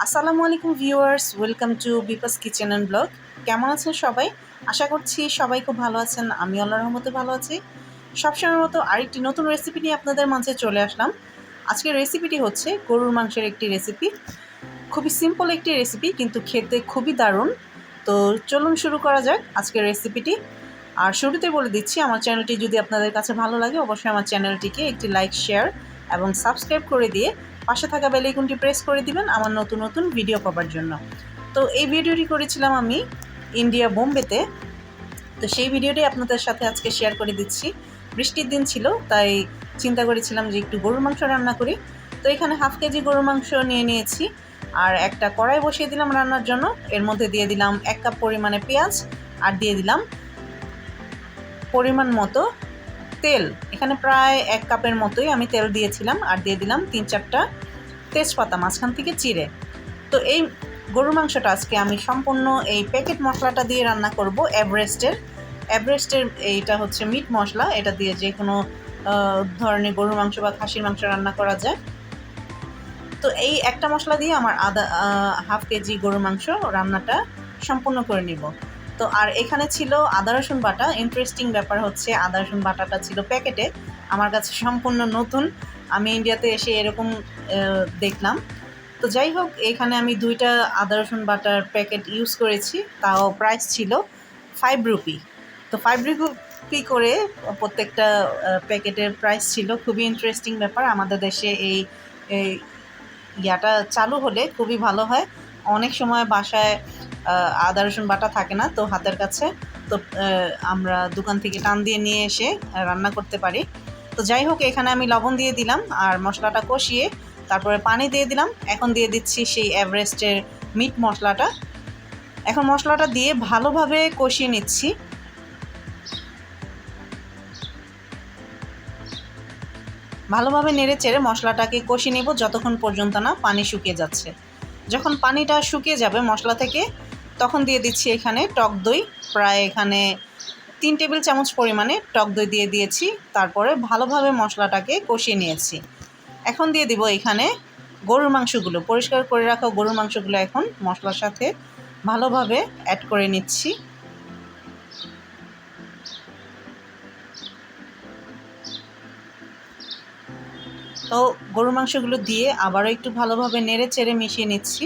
আসসালামু আলাইকুম viewers, welcome to Bipas kitchen and blog. কেমন আছেন সবাই? আশা করছি সবাই খুব ভালো আছেন, আমি আল্লাহর রহমতে ভালো আছি। সবসময়ের মতো আরেকটি নতুন রেসিপি নিয়ে আপনাদের মাঝে চলে আসলাম। আজকের রেসিপিটি হচ্ছে গরুর মাংসের একটি রেসিপি খুবই সিম্পল একটি রেসিপি কিন্তু খেতে খুবই দারুণ। তো চলুন শুরু করা যাক আজকের রেসিপিটি আর শুরুতে বলে দিচ্ছি, আমার চ্যানেলটি যদি আপনাদের কাছে ভালো লাগে, অবশ্যই আমার চ্যানেলটিকে একটি লাইক শেয়ার এবং সাবস্ক্রাইব করে দিয়ে পাশে থাকা বেল আইকনটি প্রেস করে দিবেন আমার নতুন নতুন ভিডিও পাবার জন্য। তো এই ভিডিওটি করেছিলাম আমি ইন্ডিয়া বোম্বেতে তো সেই ভিডিওটি আপনাদের সাথে আজকে শেয়ার করে দিচ্ছি। বৃষ্টির দিন ছিল, তাই চিন্তা করেছিলাম যে একটু গরুর মাংস রান্না করি। তো এখানে হাফ কেজি গরুর মাংস নিয়ে নিয়েছি। আর একটা কড়াই বসিয়ে দিলাম রান্নার জন্য। এর মধ্যে দিয়ে দিলাম এক কাপ পরিমাণে পেঁয়াজ, আর দিয়ে দিলাম পরিমাণ মতো তেল। এখানে প্রায় এক কাপের মতোই আমি তেল দিয়েছিলাম আর দিয়ে দিলাম তিন চারটা তেজপাতা, মাঝখান থেকে চিড়ে। তো এই গরুর মাংসটা আজকে আমি সম্পূর্ণ এই প্যাকেট মশলাটা দিয়ে রান্না করব এভারেস্টের এভারেস্টের এইটা হচ্ছে মিট মশলা। এটা দিয়ে যে কোনো ধরনের গরুর মাংস বা খাসির মাংস রান্না করা যায়। তো এই একটা মশলা দিয়ে আমার আদা হাফ কেজি গরুর মাংস রান্নাটা সম্পূর্ণ করে নিব। তো আর এখানে ছিল আদা, রসুন বাটা। ইন্টারেস্টিং ব্যাপার হচ্ছে, আদা, রসুন বাটাটা ছিল প্যাকেটে। আমার কাছে সম্পূর্ণ নতুন। আমি ইন্ডিয়াতে এসে এরকম দেখলাম। তো যাই হোক, এখানে আমি দুইটা আদা, রসুন বাটার প্যাকেট ইউজ করেছি। তাও প্রাইস ছিল ফাইভ রুপি তো ফাইভ রুপি করে প্রত্যেকটা প্যাকেটের প্রাইস ছিল। খুবই ইন্টারেস্টিং ব্যাপার। আমাদের দেশে এই ইয়াটা চালু হলে খুবই ভালো হয়। অনেক সময় বাসায় আদা, রসুন বাটা থাকে না, তো হাতের কাছে। তো আমরা দোকান থেকে টান দিয়ে নিয়ে এসে রান্না করতে পারি। তো যাই হোক, এখানে আমি লবণ দিয়ে দিলাম আর মশলাটা কষিয়ে তারপরে পানি দিয়ে দিলাম। এখন দিয়ে দিচ্ছি সেই এভারেস্টের মিট মশলাটা। এখন মশলাটা দিয়ে ভালোভাবে কষিয়ে নিচ্ছি। ভালোভাবে নেড়ে চেড়ে মশলাটাকে কষিয়ে নেব, যতক্ষণ পর্যন্ত না পানি শুকিয়ে যাচ্ছে। যখন পানিটা শুকিয়ে যাবে মশলা থেকে তখন দিয়ে দিচ্ছি এখানে টক দই। প্রায় এখানে তিন টেবিল চামচ পরিমাণে টক দই দিয়ে দিয়েছি। তারপরে ভালোভাবে মশলাটাকে কষিয়ে নিয়েছি। এখন দিয়ে দিব এখানে গরুর মাংসগুলো। পরিষ্কার করে রাখা গরুর মাংসগুলো এখন মশলার সাথে ভালোভাবে অ্যাড করে নিচ্ছি। তো গরুর মাংসগুলো দিয়ে আবারও একটু ভালোভাবে নেড়ে চেড়ে মিশিয়ে নিচ্ছি।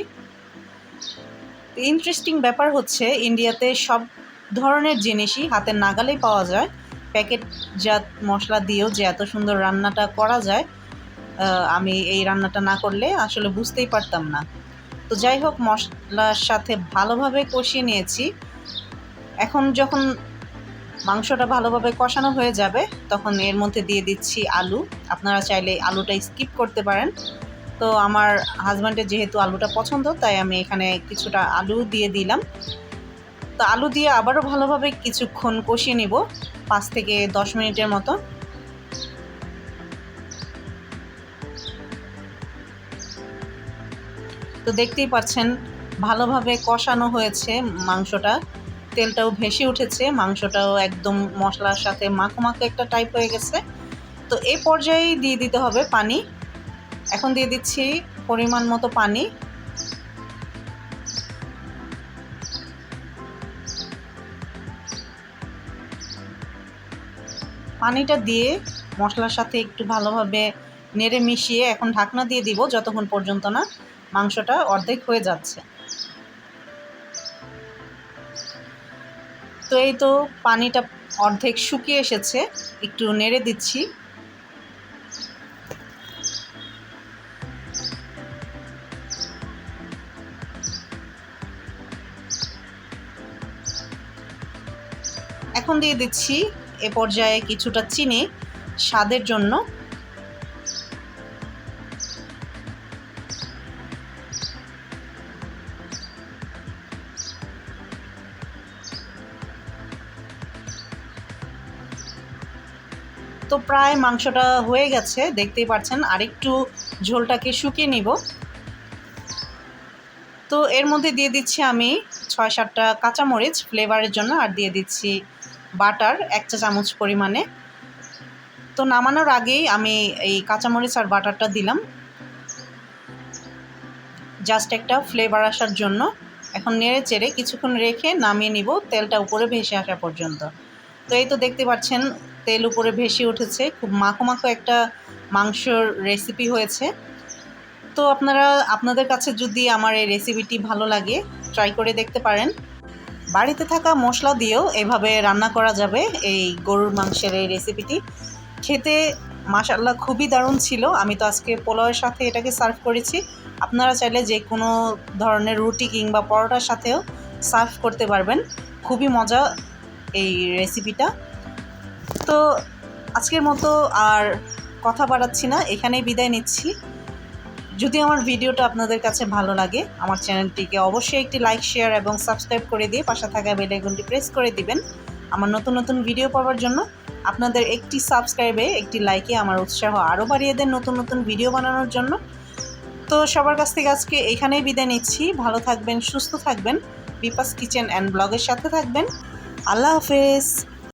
ইন্টারেস্টিং ব্যাপার হচ্ছে ইন্ডিয়াতে সব ধরনের জিনিসই হাতের নাগালেই পাওয়া যায়। প্যাকেট জাত মশলা দিয়েও যে এত সুন্দর রান্নাটা করা যায় আমি এই রান্নাটা না করলে আসলে বুঝতেই পারতাম না। তো যাই হোক, মশলার সাথে ভালোভাবে কষিয়ে নিয়েছি। এখন যখন মাংসটা ভালোভাবে কষানো হয়ে যাবে, তখন এর মধ্যে দিয়ে দিচ্ছি আলু। আপনারা চাইলে আলুটা স্কিপ করতে পারেন। তো আমার হাজব্যান্ডের যেহেতু আলুটা পছন্দ, তাই আমি এখানে কিছুটা আলু দিয়ে দিলাম। তো আলু দিয়ে আবারও ভালোভাবে কিছুক্ষণ কষিয়ে নিব, পাঁচ থেকে দশ মিনিটের মতো। তো দেখতেই পাচ্ছেন, ভালোভাবে কষানো হয়েছে মাংসটা। তেলটাও ভেসে উঠেছে, মাংসটাও একদম মশলার সাথে মাখো মাখো একটা টাইপ হয়ে গেছে। তো এই পর্যায়েই দিয়ে দিতে হবে পানি। এখন দিয়ে দিচ্ছি পরিমাণ মতো পানি। পানিটা দিয়ে মশলার সাথে একটু ভালোভাবে নেড়ে মিশিয়ে এখন ঢাকনা দিয়ে দিব যতক্ষণ পর্যন্ত না মাংসটা অর্ধেক হয়ে যাচ্ছে। তো এই তো পানিটা অর্ধেক শুকিয়ে এসেছে, একটু নেড়ে দিচ্ছি। এখন দিয়ে দিচ্ছি এ পর্যায়ে কিছুটা চিনি স্বাদের জন্য। তো প্রায় মাংসটা হয়ে গেছে, দেখতেই পাচ্ছেন, আরেকটু ঝোলটাকে শুকিয়ে নিব। তো এর মধ্যে দিয়ে দিচ্ছি আমি ছয় সাতটা কাঁচামরিচ ফ্লেভারের জন্য, আর দিয়ে দিচ্ছি বাটার এক চা চামচ পরিমাণে। তো নামানোর আগেই আমি এই কাঁচামরিচ আর বাটারটা দিলাম। জাস্ট একটা ফ্লেভার আসার জন্য। এখন নেড়ে চেড়ে কিছুক্ষণ রেখে নামিয়ে নিব, তেলটা উপরে ভেসে আসা পর্যন্ত। তো এই তো দেখতে পাচ্ছেন, তেল উপরে ভেসে উঠেছে। খুব মাখো মাখো একটা মাংসর রেসিপি হয়েছে। তো আপনারা, আপনাদের কাছে যদি আমার এই রেসিপিটি ভালো লাগে ট্রাই করে দেখতে পারেন। বাড়িতে থাকা মশলা দিয়েও এভাবে রান্না করা যাবে এই গরুর মাংসের এই রেসিপিটি খেতে মাশাল্লাহ খুবই দারুণ ছিল। আমি তো আজকে পোলাওয়ের সাথে এটাকে সার্ভ করেছি। আপনারা চাইলে যে কোনো ধরনের রুটি কিংবা পরোটার সাথেও সার্ভ করতে পারবেন। খুবই মজা এই রেসিপিটা তো আজকের মতো আর কথা বাড়াচ্ছি না। এখানেই বিদায় নিচ্ছি। যদি আমার ভিডিওটা আপনাদের কাছে ভালো লাগে, আমার চ্যানেলটিকে অবশ্যই একটি লাইক শেয়ার এবং সাবস্ক্রাইব করে দিয়ে পাশে থাকা বেল আইকনটি প্রেস করে দিবেন। আমার নতুন নতুন ভিডিও পাওয়ার জন্য আপনাদের একটি সাবস্ক্রাইবে একটি লাইকে আমার উৎসাহ আরও বাড়িয়ে দেন নতুন নতুন ভিডিও বানানোর জন্য। তো সবার কাছ থেকে আজকে এখানেই বিদায় নিচ্ছি। ভালো থাকবেন, সুস্থ থাকবেন। বিপাস কিচেন অ্যান্ড ব্লগের সাথে থাকবেন। আল্লাহ হাফেজ।